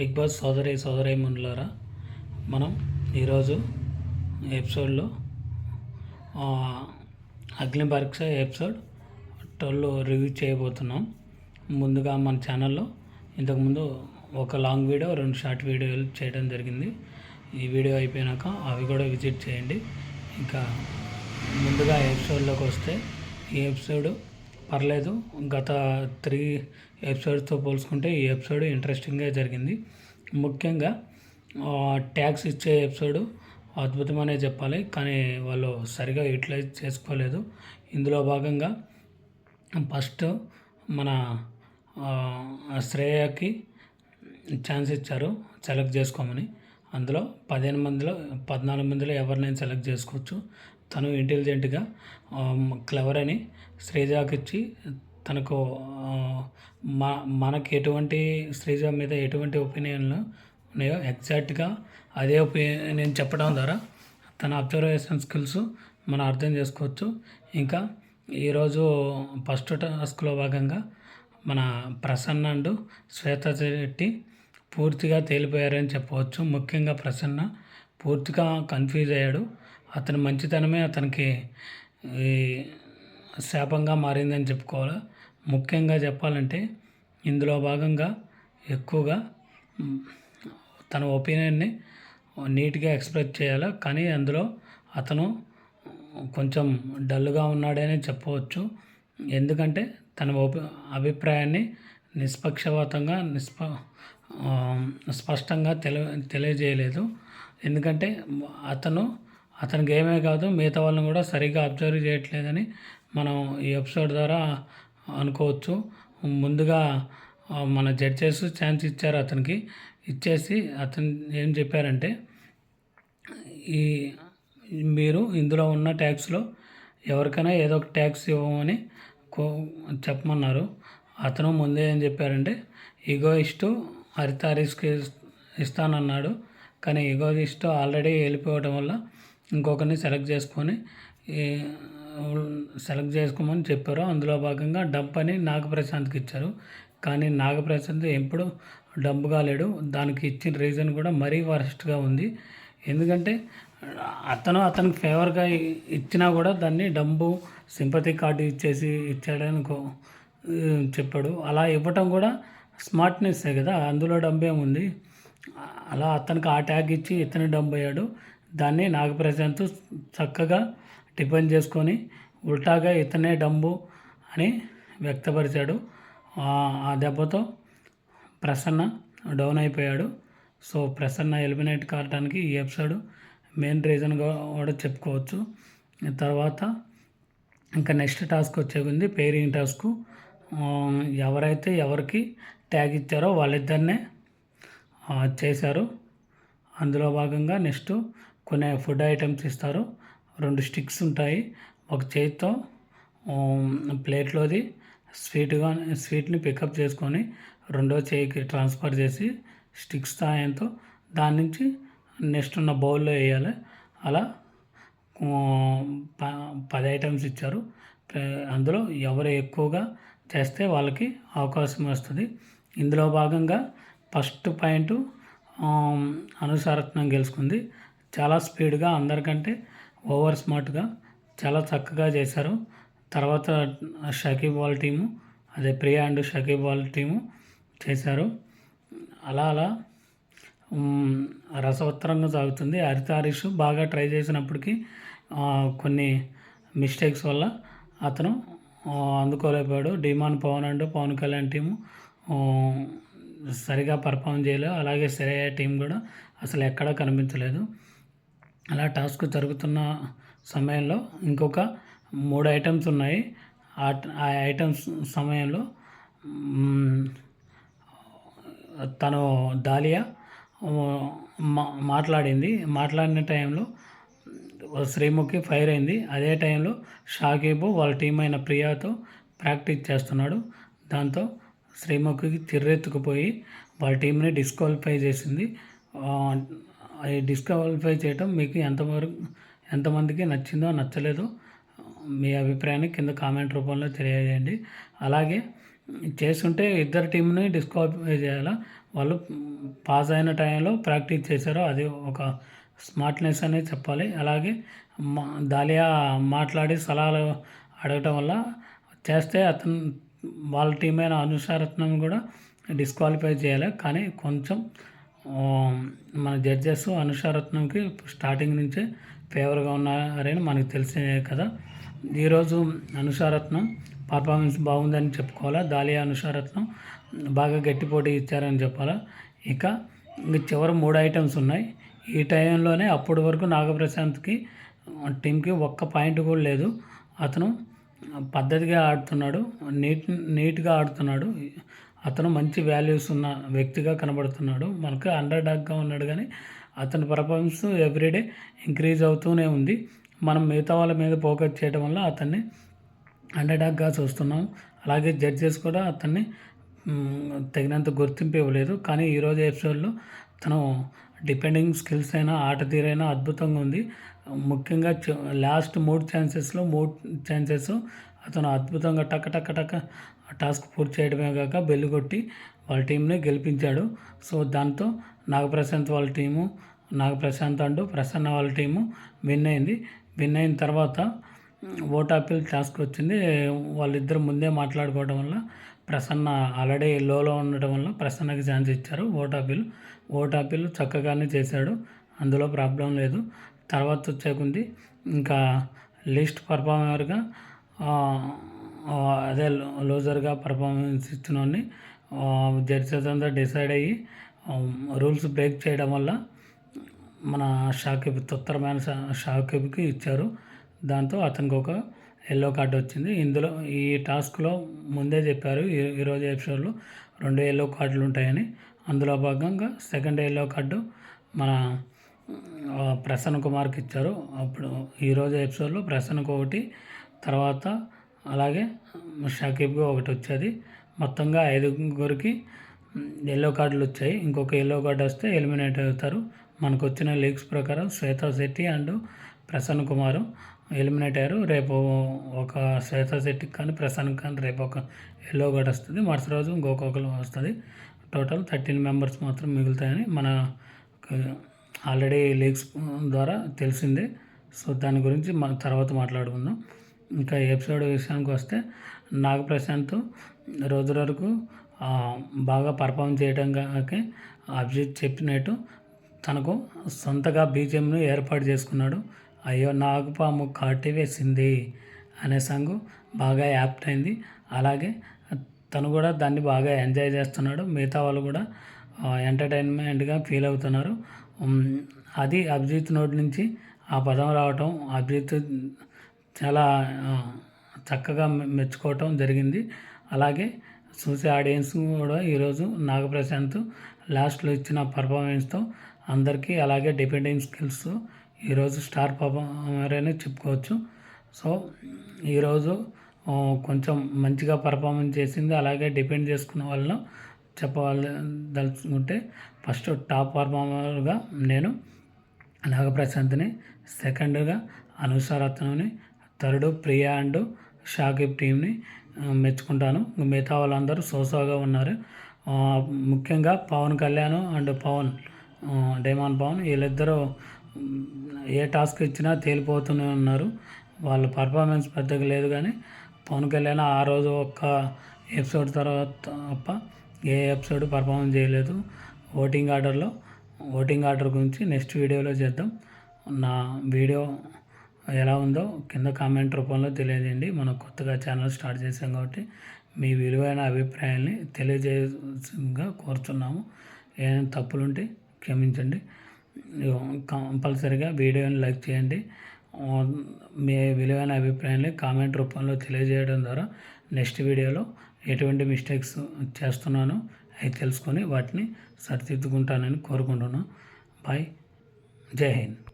Big boss సోదరి సోదరి మునులారా మనం ఈరోజు ఎపిసోడ్లో అగ్ని పరీక్ష ఎపిసోడ్ ట్వెల్వ్ రివ్యూ చేయబోతున్నాం. ముందుగా మన ఛానల్లో ఇంతకుముందు ఒక లాంగ్ వీడియో రెండు షార్ట్ వీడియోలు చేయడం జరిగింది. ఈ వీడియో అయిపోయాక అవి కూడా విజిట్ చేయండి. ఇంకా ముందుగా ఎపిసోడ్లోకి వస్తే ఈ ఎపిసోడ్ పర్లేదు. గత త్రీ ఎపిసోడ్స్తో పోల్చుకుంటే ఈ ఎపిసోడ్ ఇంట్రెస్టింగ్గా జరిగింది. ముఖ్యంగా ట్యాక్స్ ఇచ్చే ఎపిసోడ్ అద్భుతమనే చెప్పాలి. కానీ వాళ్ళు సరిగా యూటిలైజ్ చేసుకోలేదు. ఇందులో భాగంగా ఫస్ట్ మన శ్రేయకి ఛాన్స్ ఇచ్చారు సెలెక్ట్ చేసుకోమని. అందులో పదిహేను మందిలో పద్నాలుగు మందిలో ఎవరినైనా సెలెక్ట్ చేసుకోవచ్చు. తను ఇంటెలిజెంట్గా క్లవర్ అని శ్రీజాకి ఇచ్చి తనకు మా మనకి ఎటువంటి శ్రీజ మీద ఎటువంటి ఒపీనియన్లు ఉన్నాయో ఎగ్జాక్ట్గా అదే ఒపీనియన్ చెప్పడం ద్వారా తన అబ్జర్వేషన్ స్కిల్స్ మనం అర్థం చేసుకోవచ్చు. ఇంకా ఈరోజు ఫస్ట్ టాస్క్లో భాగంగా మన ప్రసన్న అండ్ శ్వేత శెట్టి పూర్తిగా తేలిపోయారని చెప్పవచ్చు. ముఖ్యంగా ప్రసన్న పూర్తిగా కన్ఫ్యూజ్ అయ్యాడు. అతని మంచితనమే అతనికి ఈ శాపంగా మారిందని చెప్పుకోవాలి? ముఖ్యంగా చెప్పాలంటే ఇందులో భాగంగా ఎక్కువగా తన ఒపీనియన్ని నీట్గా ఎక్స్ప్రెస్ చేయాలి? కానీ అందులో అతను కొంచెం డల్గా ఉన్నాడని చెప్పవచ్చు. ఎందుకంటే తన ఒపి అభిప్రాయాన్ని నిష్పక్షపాతంగా నిష్ప స్పష్టంగా తెలి తెలియజేయలేదు. ఎందుకంటే అతను అతనికి గేమే కాదు మిగతా వాళ్ళని కూడా సరిగ్గా అబ్జర్వ్ చేయట్లేదని మనం ఈ ఎపిసోడ్ ద్వారా అనుకోవచ్చు. ముందుగా మన జడ్జెస్ ఛాన్స్ ఇచ్చారు అతనికి. ఇచ్చేసి అతను ఏం చెప్పారంటే ఈ మీరు ఇందులో ఉన్న ట్యాక్స్లో ఎవరికైనా ఏదో ఒక ట్యాక్స్ ఇవ్వమని కో చెప్పమన్నారు. అతను ముందే ఏం చెప్పారంటే ఈగోయిస్టు హరిత హరీష్కి ఇస్తానన్నాడు. కానీ ఈగోయిస్టు ఆల్రెడీ వెళ్ళిపోవడం వల్ల ఇంకొకరిని సెలెక్ట్ చేసుకొని సెలెక్ట్ చేసుకోమని చెప్పారు. అందులో భాగంగా డంప్ అని నాగప్రశాంత్కి ఇచ్చారు. కానీ నాగప్రశాంత్ ఎప్పుడు డబ్బు కాలేడు. దానికి ఇచ్చిన రీజన్ కూడా మరీ వరస్ట్గా ఉంది. ఎందుకంటే అతను అతనికి ఫేవర్గా ఇచ్చినా కూడా దాన్ని డంబు సింపతి కార్డు ఇచ్చేసి ఇచ్చాడని కో- చెప్పాడు. అలా ఇవ్వటం కూడా స్మార్ట్నెస్సే కదా. అందులో డంబేముంది అలా అతనికి ఆ ట్యాగ్ ఇచ్చి ఇతను డంబ్ అయ్యాడు. దాన్ని నాగప్రశాంత్ చక్కగా టిఫిన్ చేసుకొని ఉల్టాగా ఇతనే డంబు అని వ్యక్తపరిచాడు. ఆ- దెబ్బతో ప్రసన్న డౌన్ అయిపోయాడు. సో ప్రసన్న ఎలిమినేట్ కావడానికి ఈ ఎపిసోడ్ మెయిన్ రీజన్ కూడా చెప్పుకోవచ్చు. తర్వాత ఇంకా నెక్స్ట్ టాస్క్ వచ్చే ఉంది పేరింగ్ టాస్క్. ఎవరైతే ఎవరికి ట్యాగ్ ఇచ్చారో వాళ్ళిద్దరినే చేశారు. అందులో భాగంగా నెక్స్ట్ కొన్ని ఫుడ్ ఐటమ్స్ ఇస్తారు. రెండు స్టిక్స్ ఉంటాయి. ఒక చేతితో ప్లేట్లోది స్వీట్గా స్వీట్ని పికప్ చేసుకొని రెండో చేయికి ట్రాన్స్ఫర్ చేసి స్టిక్స్ సాయంతో దాని నుంచి నెక్స్ట్ ఉన్న బౌల్లో వేయాలి. అలా ప- పది ఐటమ్స్ ఇచ్చారు. అందులో ఎవరు ఎక్కువగా చేస్తే వాళ్ళకి అవకాశం వస్తుంది. ఇందులో భాగంగా ఫస్ట్ పాయింట్ అనుసారత్నం గెలుచుకుంది. చాలా స్పీడ్గా అందరికంటే ఓవర్ స్మార్ట్గా చాలా చక్కగా చేశారు. తర్వాత షకీబ్ బాల్ టీము అదే Priya and Shakib ball team చేశారు. అలా అలా రసవత్తరంగా సాగుతుంది. హరిత హరీష్ బాగా ట్రై చేసినప్పటికీ కొన్ని మిస్టేక్స్ వల్ల అతను అందుకోలేకపోయాడు. Demon Pawan and Pawan Kalyan team సరిగా పర్ఫామ్ చేయలేదు. అలాగే శ్రేయ టీం కూడా అసలు ఎక్కడా కనిపించలేదు. అలా టాస్క్ జరుగుతున్న సమయంలో ఇంకొక మూడు ఐటమ్స్ ఉన్నాయి. ఆ ఆ ఐటమ్స్ సమయంలో తను దాలియా మా మాట్లాడింది. మాట్లాడిన టైంలో శ్రీముఖి ఫైర్ అయింది. అదే టైంలో షాకీబు వాళ్ళ టీం అయిన ప్రియాతో ప్రాక్టీస్ చేస్తున్నాడు. దాంతో శ్రీముఖికి చిర్రెత్తుకుపోయి వాళ్ళ టీంని డిస్క్వాలిఫై చేసింది. డిస్క్వాలిఫై చేయటం మీకు ఎంతవరకు ఎంతమందికి నచ్చిందో నచ్చలేదో. మీ అభిప్రాయాన్ని కింద కామెంట్ రూపంలో తెలియజేయండి. అలాగే చేస్తుంటే ఇద్దరు టీంని డిస్క్వాలిఫై చేయాలా? వాళ్ళు పాస్ అయిన టైంలో ప్రాక్టీస్ చేశారో అది ఒక స్మార్ట్నెస్ అనేది చెప్పాలి. అలాగే మా దాలియా మాట్లాడి సలహాలు అడగటం వల్ల చేస్తే అతను వాళ్ళ టీం అయిన అనుసారత్నం కూడా డిస్క్వాలిఫై చేయాలి. కానీ కొంచెం మన జడ్జెస్ అనుషారత్నంకి స్టార్టింగ్ నుంచే ఫేవర్గా ఉన్నారని మనకు తెలిసే కదా. ఈరోజు అనుషారత్నం పర్ఫార్మెన్స్ బాగుందని చెప్పుకోవాలా? దాలియా అనుషారత్నం బాగా గట్టి పోటీ ఇచ్చారని చెప్పాలా? ఇక ఇంక చివరి మూడు ఐటమ్స్ ఉన్నాయి. ఈ టైంలోనే అప్పటి వరకు నాగప్రశాంత్కి టీంకి ఒక్క పాయింట్ కూడా లేదు. అతను పద్ధతిగా ఆడుతున్నాడు నీట్ నీట్గా ఆడుతున్నాడు. అతను మంచి వాల్యూస్ ఉన్న వ్యక్తిగా కనబడుతున్నాడు. మనకు అండర్ డాగ్గా ఉన్నాడు కానీ అతని పర్ఫార్మెన్స్ ఎవ్రీడే ఇంక్రీజ్ అవుతూనే ఉంది. మనం మిగతా వాళ్ళ మీద ఫోకస్ చేయడం వల్ల అతన్ని అండర్ డాగ్గా చూస్తున్నాం. అలాగే జడ్జెస్ కూడా అతన్ని తగినంత గుర్తింపు ఇవ్వలేదు. కానీ ఈరోజు ఎపిసోడ్లో తను డిపెండింగ్ స్కిల్స్ అయినా ఆట తీరైనా అద్భుతంగా ఉంది. ముఖ్యంగా లాస్ట్ మూడు ఛాన్సెస్లో మూడు ఛాన్సెస్ అతను అద్భుతంగా టక టక టక టాస్క్ పూర్తి చేయడమే కాక బెల్లు కొట్టి వాళ్ళ టీంని గెలిపించాడు. సో దాంతో నాగప్రశాంత్ వాళ్ళ టీము నాగప్రశాంత్ అంటూ ప్రసన్న వాళ్ళ టీము విన్ అయింది. విన్ అయిన తర్వాత ఓట్ ఆపిల్ టాస్క్ వచ్చింది. వాళ్ళిద్దరు ముందే మాట్లాడుకోవడం వల్ల ప్రసన్న ఆల్రెడీ లోలో ఉండటం వల్ల ప్రసన్నకి ఛాన్స్ ఇచ్చారు ఓట్ ఆపిల్. ఓట్ ఆపిల్ చక్కగానే చేశాడు. అందులో ప్రాబ్లం లేదు. తర్వాత వచ్చేకుంది ఇంకా లిస్ట్ పర్ఫార్మర్గా అదే లూజర్గా పర్ఫార్మెన్స్ ఇచ్చినోడిని జడ్జెస్ అంతా డిసైడ్ అయ్యి రూల్స్ బ్రేక్ చేయడం వల్ల మన షాకిబ్ తొత్తరమైన షాకిబ్కి ఇచ్చారు. దాంతో అతనికి ఒక ఎల్లో కార్డు వచ్చింది. ఇందులో ఈ టాస్క్లో ముందే చెప్పారు. ఈరోజు ఎపిసోడ్లో రెండు ఎల్లో కార్డులు ఉంటాయని. అందులో భాగంగా సెకండ్ ఎల్లో కార్డు మన ప్రసన్న కుమార్కి ఇచ్చారు. అప్పుడు ఈరోజు ఎపిసోడ్లో ప్రసన్నకు ఒకటి తర్వాత అలాగే షకీబ్కి ఒకటి వచ్చేది. మొత్తంగా ఐదుగురికి ఎల్లో కార్డులు వచ్చాయి. ఇంకొక ఎల్లో కార్డు వస్తే ఎలిమినేట్ అవుతారు. మనకు వచ్చిన లీగ్స్ ప్రకారం శ్వేతా శెట్టి అండ్ ప్రసన్న కుమారు ఎలిమినేట్ అయ్యారు. రేపు ఒక శ్వేతా శెట్టికి కానీ ప్రసన్న కానీ రేపు ఒక ఎల్లో కార్డు వస్తుంది. మరుసటి రోజు ఇంకొకరు వస్తుంది. టోటల్ థర్టీన్ మెంబర్స్ మాత్రం మిగులుతాయని మన ఆల్రెడీ లీగ్స్ ద్వారా తెలిసిందే. సో దాని గురించి మన తర్వాత మాట్లాడుకుందాం. ఇంకా ఎపిసోడ్ విషయానికి వస్తే నాగప్రశాంత్ రోజు వరకు బాగా పర్ఫామ్ చేయడం అభిజిత్ చెప్పినట్టు తనకు సొంతగా బీజిఎంను ఏర్పాటు చేసుకున్నాడు. అయ్యో నాగపాము కాటి వేసింది అనే సాంగ్ బాగా యాప్ట్ అయింది. అలాగే తను కూడా దాన్ని బాగా ఎంజాయ్ చేస్తున్నాడు. మిగతా వాళ్ళు కూడా ఎంటర్టైన్మెంట్గా ఫీల్ అవుతున్నారు. అది అభిజిత్ నోటి నుంచి ఆ పదం రావటం అభిజిత్ చాలా చక్కగా మెచ్చుకోవటం జరిగింది. అలాగే చూసే ఆడియన్స్ కూడా ఈరోజు నాగప్రశాంత్ లాస్ట్లో ఇచ్చిన పర్ఫార్మెన్స్తో అందరికీ అలాగే డిపెండింగ్ స్కిల్స్ ఈరోజు స్టార్ పర్ఫార్మర్ అని చెప్పుకోవచ్చు. సో ఈరోజు కొంచెం మంచిగా పర్ఫార్మెన్స్ చేసింది. అలాగే డిపెండ్ చేసుకున్న వాళ్ళను చెప్పదలుచుకుంటే ఫస్ట్ టాప్ పర్ఫార్మర్గా నేను నాగప్రశాంత్ని సెకండ్గా అనుసారత్నని థర్డ్ ప్రియా అండ్ షాకిబ్ టీంని మెచ్చుకుంటాను. మిగతా వాళ్ళందరూ సోసాగా ఉన్నారు. ముఖ్యంగా పవన్ కళ్యాణ్ అండ్ పవన్ డేమాన్ పవన్ వీళ్ళిద్దరూ ఏ టాస్క్ ఇచ్చినా తేలిపోతూనే ఉన్నారు. వాళ్ళ పర్ఫార్మెన్స్ పెద్దగా లేదు కానీ పవన్ కళ్యాణ్ ఆ రోజు ఒక్క ఎపిసోడ్ తర్వాత తప్ప ఏ ఎపిసోడ్ పర్ఫార్మెన్స్ చేయలేదు. ఓటింగ్ ఆర్డర్లో ఓటింగ్ ఆర్డర్ గురించి నెక్స్ట్ వీడియోలో చేద్దాం. నా వీడియో ఎలా ఉందో కింద కామెంట్ రూపంలో తెలియజేయండి. మనం కొత్తగా ఛానల్ స్టార్ట్ చేసాం కాబట్టి మీ విలువైన అభిప్రాయాన్ని తెలియజేయగా కోరుతున్నాము ఏమైనా తప్పులుంటే క్షమించండి. కంపల్సరిగా వీడియోని లైక్ చేయండి. మీ విలువైన అభిప్రాయాన్ని కామెంట్ రూపంలో తెలియజేయడం ద్వారా నెక్స్ట్ వీడియోలో ఎటువంటి మిస్టేక్స్ చేస్తున్నానో అవి తెలుసుకొని వాటిని సరిదిద్దుకుంటానని కోరుకుంటున్నాను. బాయ్. జై హింద్.